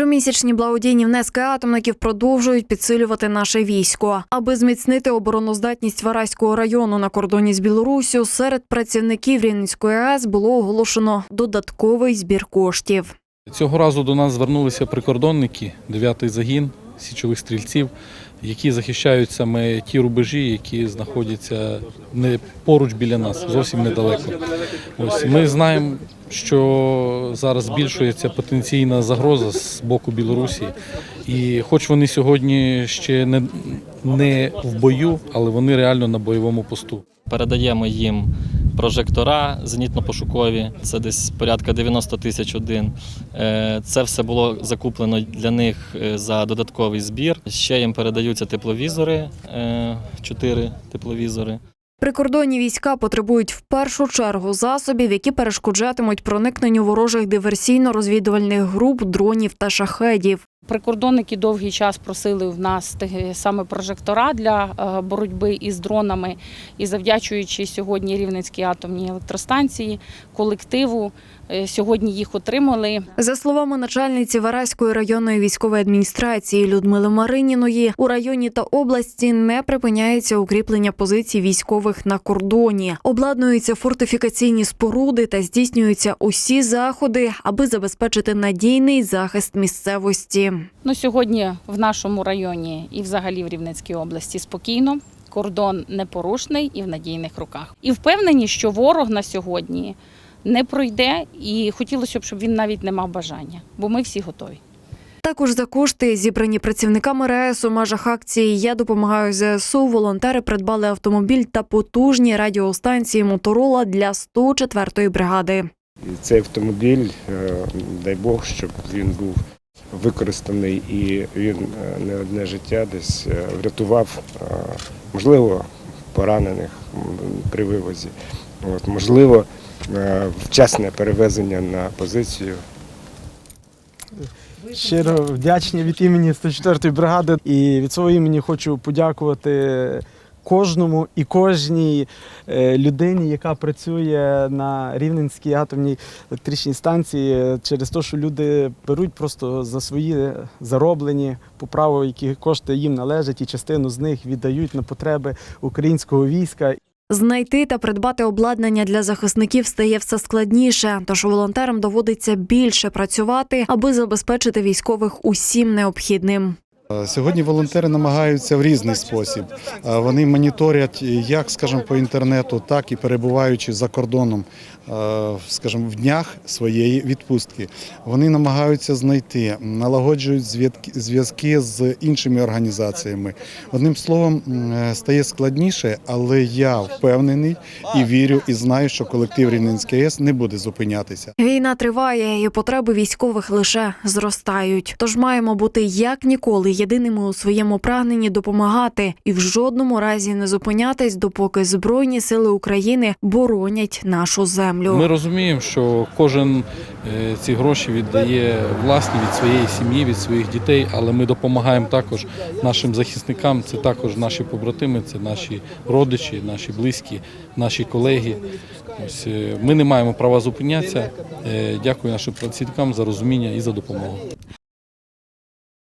Щомісячні благодійні внески атомників продовжують підсилювати наше військо. Аби зміцнити обороноздатність Вараського району на кордоні з Білоруссю, серед працівників Рівненської АЕС було оголошено додатковий збір коштів. Цього разу до нас звернулися прикордонники, 9-й загін січових стрільців, які захищають саме ті рубежі, які знаходяться не поруч біля нас, зовсім недалеко. Ось ми знаємо, що зараз збільшується потенційна загроза з боку Білорусі. І хоч вони сьогодні ще не, не в бою, але вони реально на бойовому посту. Передаємо їм прожектора зенітно-пошукові, це десь порядка 90 тисяч один. Е, Це все було закуплено для них е, за додатковий збір. Ще їм передаються тепловізори, е, чотири тепловізори. Прикордонні війська потребують в першу чергу засобів, які перешкоджатимуть проникненню ворожих диверсійно-розвідувальних груп, дронів та шахедів. Прикордонники довгий час просили в нас саме прожектора для е, боротьби із дронами. І завдячуючи сьогодні Рівненській атомній електростанції, колективу, е, сьогодні їх отримали. За словами начальниці Вараської районної військової адміністрації Людмили Мариніної, у районі та області не припиняється укріплення позицій військових на кордоні. Обладнуються фортифікаційні споруди та здійснюються усі заходи, аби забезпечити надійний захист місцевості. Ну, сьогодні в нашому районі і взагалі в Рівненській області спокійно. Кордон непорушний і в надійних руках. І впевнені, що ворог на сьогодні не пройде, і хотілося б, щоб він навіть не мав бажання, бо ми всі готові. Також за кошти, зібрані працівниками РАЕС у межах акції Я допомагаю ЗСУ. Волонтери придбали автомобіль та потужні радіостанції Моторола для 104-ї бригади. Цей автомобіль, е, дай Бог, щоб він був використаний і він е, не одне життя десь е, врятував, е, можливо, поранених при вивозі, От, можливо, вчасне перевезення на позицію. Щиро вдячні від імені 104-ї бригади і від свого імені хочу подякувати кожному і кожній е, людині, яка працює на Рівненській атомній електричній станції, через те, що люди беруть просто за свої зароблені по праву, які кошти їм належать, і частину з них віддають на потреби українського війська. Знайти та придбати обладнання для захисників стає все складніше, тож волонтерам доводиться більше працювати, аби забезпечити військових усім необхідним. Е, Сьогодні волонтери намагаються в різний спосіб. Е, Вони моніторять як, скажімо, по інтернету, так і перебуваючи за кордоном, е, скажімо, в днях своєї відпустки. Вони намагаються знайти, налагоджують зв'язки- з іншими організаціями. Одним словом, стає складніше, але я впевнений і вірю, і знаю, що колектив Рівненської АЕС не буде зупинятися. Війна триває, і потреби військових лише зростають. Тож маємо бути як ніколи єдиними у своєму прагненні допомагати і в жодному разі не зупинятись, допоки збройні сили України боронять нашу землю. Ми розуміємо, що кожен е, ці гроші віддає власні від своєї сім'ї, від своїх дітей, але ми допомагаємо також нашим захисникам. Це також наші побратими, це наші родичі, наші близькі, наші колеги. Ось е, ми не маємо права зупинятися. Е, Дякую нашим працівникам за розуміння і за допомогу.